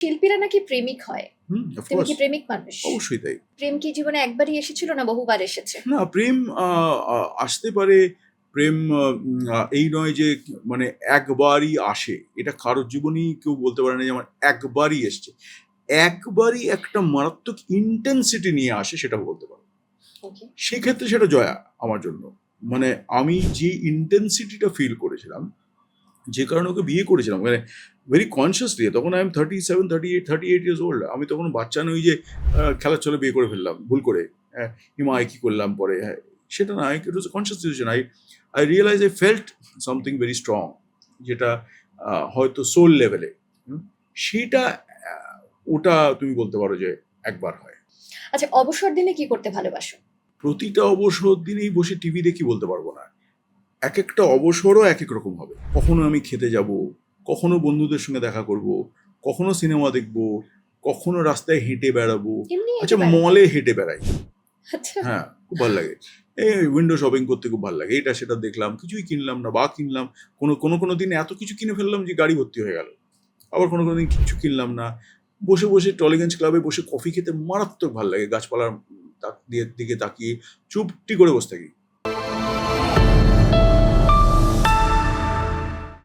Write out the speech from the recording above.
শিল্পীরা নাকি প্রেমিক হয়। তুমি কি প্রেমিক মানুষ? অবশ্যই তাই। প্রেম কি জীবনে একবারই এসেছিল না বহুবার এসেছে? না প্রেম আসতে পারে প্রেম এই নয় যে মানে একবারই আসে। এটা কারোর জীবনেই কেউ বলতে পারে না যে আমার একবারই এসছে। একবারই একটা মারাত্মক ইন্টেন্সিটি নিয়ে আসে সেটা বলতে পারো। সেক্ষেত্রে সেটা জয়া আমার জন্য। মানে আমি যে ইন্টেন্সিটিটা ফিল করেছিলাম যে কারণে ওকে বিয়ে করেছিলাম। মানে ভেরি কনসিয়াসলি তখন I am thirty seven thirty eight thirty eight years old আমি তখন বাচ্চা নই যে খেলার চলে বিয়ে করে ফেললাম ভুল করে। হ্যাঁ হিমা আয় কি করলাম পরে? হ্যাঁ সেটা না it was conscious decision I I realize I felt something very strong যেটা হয়তো সোল লেভেলে সেটা ওটা তুমি বলতে পারো যে একবার হয়। আচ্ছা অবসর দিনে কি করতে ভালোবাসো? প্রতিটা অবসর দিনেই বসে টিভি দেখি বলতে পারব না। এক একটা অবসরও এক এক রকম হবে। কখনো আমি খেতে যাব কখনো বন্ধুদের সঙ্গে দেখা করব কখনো সিনেমা দেখব কখনো রাস্তায় হেঁটে বেড়াবো আচ্ছা মলে হেঁটে বেড়াই। আচ্ছা। হ্যাঁ খুব ভালো লাগে। এই উইন্ডো শপিং করতে খুব ভালো লাগে। এটা সেটা দেখলাম কিছুই কিনলাম না বা কিনলাম কোনো কোনো কোনো দিন এত কিছু কিনে ফেললাম যে গাড়ি ভর্তি হয়ে গেল। আবার কোনো কোনো দিন কিছু কিনলাম না। বসে বসে টলিগঞ্জ ক্লাবে বসে কফি খেতে মারাত্মক ভালো লাগে। গাছপালার দিয়ে দিকে তাকিয়ে চুপটি করে বসে থাকি।